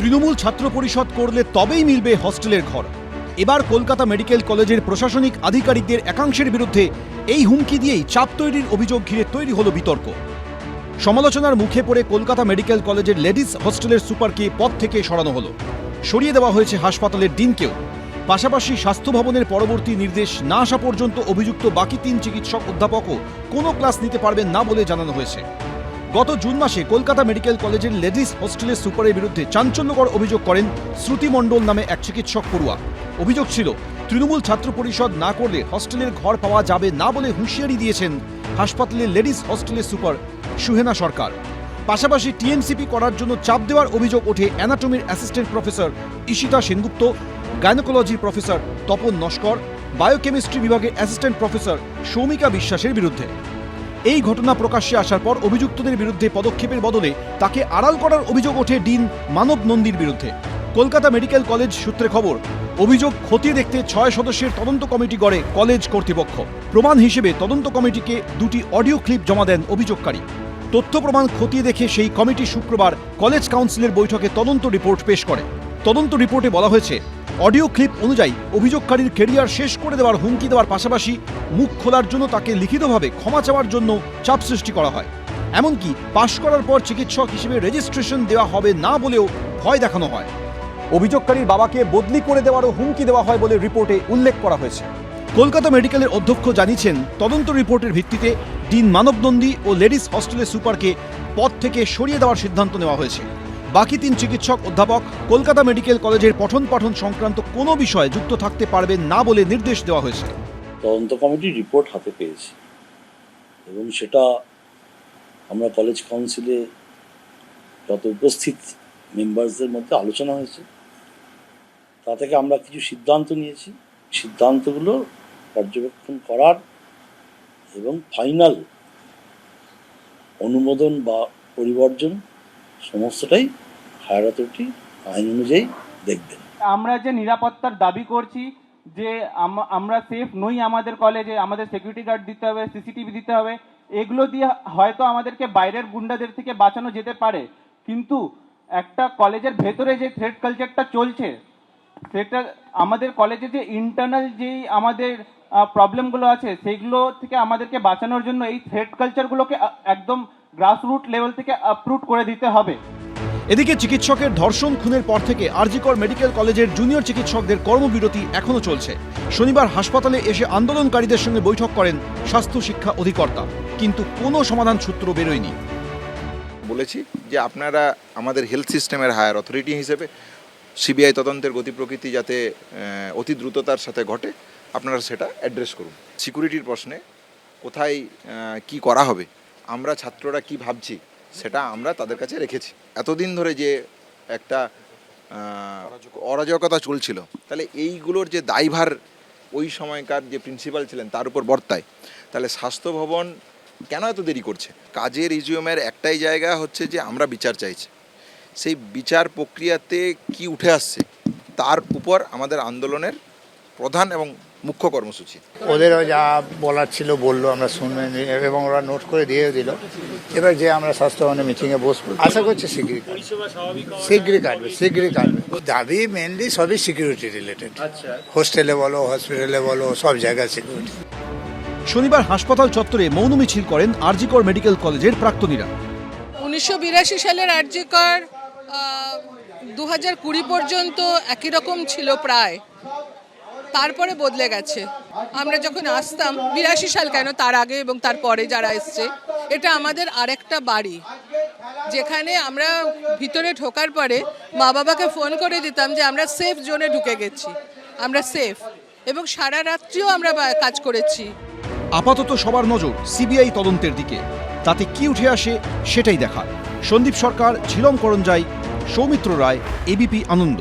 তৃণমূল ছাত্র পরিষদ করলে তবেই মিলবে হস্টেলের ঘর। এবার কলকাতা মেডিকেল কলেজের প্রশাসনিক আধিকারিকদের একাংশের বিরুদ্ধে এই হুমকি দিয়েই চাপ তৈরির অভিযোগ ঘিরে তৈরি হলো বিতর্ক। সমালোচনার মুখে পড়ে কলকাতা মেডিকেল কলেজের লেডিস হস্টেলের সুপারকে পদ থেকে সরানো হলো। সরিয়ে দেওয়া হয়েছে হাসপাতালের ডিনকেও। পাশাপাশি স্বাস্থ্য ভবনের পরবর্তী নির্দেশ না আসা পর্যন্ত অভিযুক্ত বাকি তিন চিকিৎসক অধ্যাপকও কোনো ক্লাস নিতে পারবেন না বলে জানানো হয়েছে। গত জুন মাসে কলকাতা মেডিকেল কলেজের লেডিস হস্টেলের সুপারের বিরুদ্ধে চাঞ্চল্যকর অভিযোগ করেন শ্রুতি মণ্ডল নামে এক চিকিৎসক পড়ুয়া। অভিযোগ ছিল, তৃণমূল ছাত্র পরিষদ না করলে হস্টেলের ঘর পাওয়া যাবে না বলে হুঁশিয়ারি দিয়েছেন হাসপাতালের লেডিস হস্টেলের সুপার সুহেনা সরকার। পাশাপাশি টিএমসিপি করার জন্য চাপ দেওয়ার অভিযোগ ওঠে অ্যানাটমির অ্যাসিস্ট্যান্ট প্রফেসর ঈশিতা সেনগুপ্ত গাইনোকোলজির প্রফেসর তপন নস্কর, বায়োকেমিস্ট্রি বিভাগের অ্যাসিস্ট্যান্ট প্রফেসর সৌমিকা বিশ্বাসের বিরুদ্ধে। এই ঘটনা প্রকাশ্যে আসার পর অভিযুক্তদের বিরুদ্ধে পদক্ষেপের বদলে তাকে আড়াল করার অভিযোগ ওঠে ডিন মানব নন্দীর বিরুদ্ধে। কলকাতা মেডিকেল কলেজ সূত্রে খবর, অভিযোগ খতিয়ে দেখতে ছয় সদস্যের তদন্ত কমিটি গড়ে কলেজ কর্তৃপক্ষ। প্রমাণ হিসেবে তদন্ত কমিটিকে দুটি অডিও ক্লিপ জমা দেন অভিযোগকারী। তথ্য প্রমাণ খতিয়ে দেখে সেই কমিটি শুক্রবার কলেজ কাউন্সিলের বৈঠকে তদন্ত রিপোর্ট পেশ করে। তদন্ত রিপোর্টে বলা হয়েছে অডিও ক্লিপ অনুযায়ী অভিযোগকারীর কেরিয়ার শেষ করে দেওয়ার হুমকি দেওয়ার পাশাপাশি মুখ খোলার জন্য তাকে লিখিতভাবে ক্ষমা চাওয়ার জন্য চাপ সৃষ্টি করা হয়। এমনকি পাশ করার পর চিকিৎসক হিসেবে রেজিস্ট্রেশন দেওয়া হবে না বলেও ভয় দেখানো হয়। অভিযোগকারীর বাবাকে বদলি করে দেওয়ারও হুমকি দেওয়া হয় বলে রিপোর্টে উল্লেখ করা হয়েছে। কলকাতা মেডিকেলের অধ্যক্ষ জানিয়েছেন, তদন্ত রিপোর্টের ভিত্তিতে ডিন মানব নন্দী ও লেডিস হস্টেলের সুপারকে পদ থেকে সরিয়ে দেওয়ার সিদ্ধান্ত নেওয়া হয়েছে। বাকি তিন চিকিৎসক অধ্যাপক, কলকাতা মেডিকেল কলেজের পঠন পাঠন সংক্রান্ত কোনো বিষয়ে যুক্ত থাকতে পারবেন না বলে নির্দেশ দেওয়া হয়েছে। তদন্ত কমিটির রিপোর্ট হাতে পেয়েছি এবং সেটা আমরা কলেজ কাউন্সিলে যত উপস্থিত মেম্বার্সদের মধ্যে আলোচনা হয়েছে, তা থেকে আমরা কিছু সিদ্ধান্ত নিয়েছি। সিদ্ধান্তগুলো পর্যবেক্ষণ করার এবং ফাইনাল অনুমোদন বা পরিবর্জন সমস্তটাই হায়ার অথরিটি আইন অনুযায়ী দেখবেন। আমরা যে নিরাপত্তার দাবি করছি, যে আমরা সেফ নই আমাদের কলেজে আমাদের সিকিউরিটি গার্ড দিতে হবে সিসিটিভি দিতে হবে, এগুলো দিয়ে হয়তো আমাদেরকে বাইরের গুন্ডাদের থেকে বাঁচানো যেতে পারে। কিন্তু একটা কলেজের ভেতরে যে থ্রেড কালচারটা চলছে, সেটা আমাদের কলেজে যে ইন্টারনাল যেই আমাদের প্রবলেমগুলো আছে, সেগুলো থেকে আমাদেরকে বাঁচানোর জন্য এই থ্রেড কালচারগুলোকে একদম গ্রাসরুট লেভেল থেকে অ্যাপ্রুভ করে দিতে হবে। এদিকে চিকিৎসকের ধর্ষণ খুনের পর থেকে আরজিকর মেডিকেল কলেজের জুনিয়র চিকিৎসকদের কর্মবিরতি এখনও চলছে। শনিবার হাসপাতালে এসে আন্দোলনকারীদের সঙ্গে বৈঠক করেন স্বাস্থ্য শিক্ষা অধিকর্তা। কিন্তু কোনো সমাধান সূত্র বেরোয়নি। বলেছি যে আপনারা আমাদের হেলথ সিস্টেমের হায়ার অথরিটি হিসেবে সিবিআই তদন্তের গতি প্রকৃতি যাতে অতি দ্রুততার সাথে ঘটে, আপনারা সেটা অ্যাড্রেস করুন। সিকিউরিটির প্রশ্নে কোথায় কি করা হবে, আমরা ছাত্ররা কি ভাবছি সেটা আমরা তাদের কাছে রেখেছি। এতদিন ধরে যে একটা অরাজকতা চলছিল, তাহলে এইগুলোর যে দায়ভার ওই সময়কার যে প্রিন্সিপাল ছিলেন, তার উপর বর্তায়। তাহলে স্বাস্থ্য ভবন কেন এত দেরি করছে? কাজের ইজিওমের একটাই জায়গা হচ্ছে যে আমরা বিচার চাইছি। সেই বিচার প্রক্রিয়াতে কি উঠে আসছে, তার উপর আমাদের আন্দোলনের প্রধান এবং মুখ্য কর্মসূচি। ওদেরও যা বলার ছিল বলল আমরা শুনে নি এবং ওরা নোট করে দিয়ে দিল। এবার যে আমরা স্বাস্থ্য ভবনে মিটিংয়ে বসবো আশা করছি শীঘ্রই কাটবে। শীঘ্রই কাটবে শীঘ্রই কাটবে। দাবি মেনলি সবই সিকিউরিটি রিলেটেড হোস্টেলে বলো হসপিটালে বলো সব জায়গায় সিকিউরিটি শনিবার হাসপাতাল চত্বরে মৌন মিছিল করেন আরজিকর মেডিকেল কলেজের প্রাক্তনীরা। উনিশশো বিরাশি সালের আর্যিকর দু হাজার কুড়ি পর্যন্ত একই রকম ছিল প্রায়। তারপরে বদলে গেছে। আমরা যখন আসতাম, বিরাশি সাল কেন তার আগে এবং তারপরে যারা এসছে, এটা আমাদের আরেকটা বাড়ি। যেখানে আমরা ভিতরে ঢোকার পরে মা বাবাকে ফোন করে দিতাম যে, আমরা সেফ জোনে ঢুকে গেছি। আমরা সেফ এবং সারা রাত্রিও আমরা কাজ করেছি। আপাতত সবার নজর সিবিআই তদন্তের দিকে। তাতে কি উঠে আসে সেটাই দেখার। সন্দীপ সরকার, ঝিলম করঞ্জাই, সৌমিত্র রায় এবিপি আনন্দ।